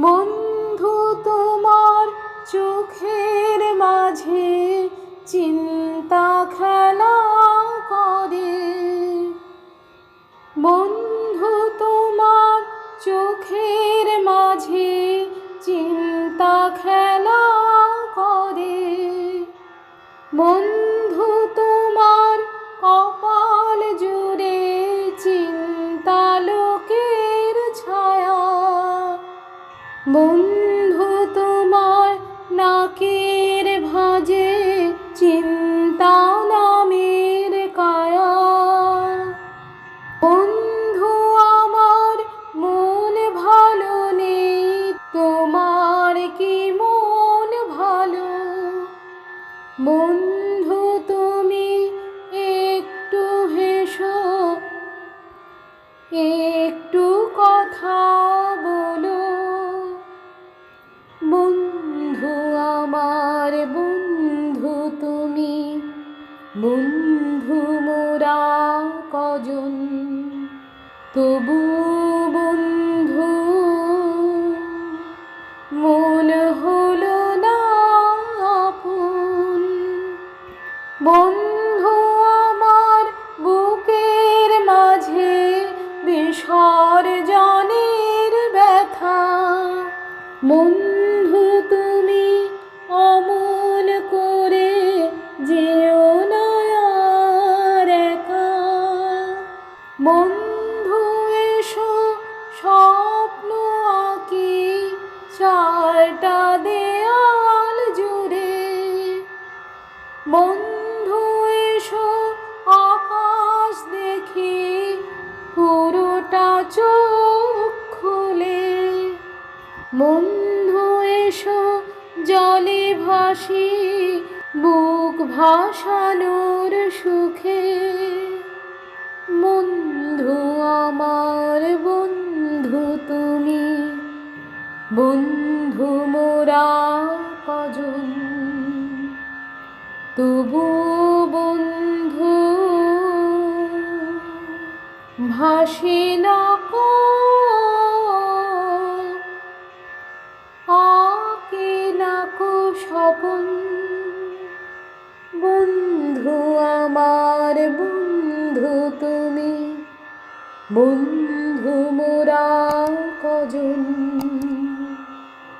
বন্ধু তোমার চোখের মাঝে চিন্তা খেলা করে। বন্ধু তোমার চোখের মাঝে চিন্তা খেলা বন্ধু তোমার নাকের ভাজে চিন্তা নামের কায়া। বন্ধু মোরা কজন? তবু বন্ধু, মন হলো না আপন। বন্ধু আমার বুকের মাঝে বিসর্জনের ব্যথা। বন্ধু বন্ধু, এসো, স্বপ্ন আঁকি, চারটা দেয়াল জুড়ে। বন্ধু, এসো, আকাশ দেখি, পুরোটা চোখ খুলে। বন্ধু, এসো, জলে ভাসি, বুক ভাসানোর সুখে। বন্ধু মোরা কজন? তবু বন্ধু ভাসে না আকে না কো স্বপন। বন্ধু আমার, বন্ধু তুমি। বন্ধু মোরা কজন?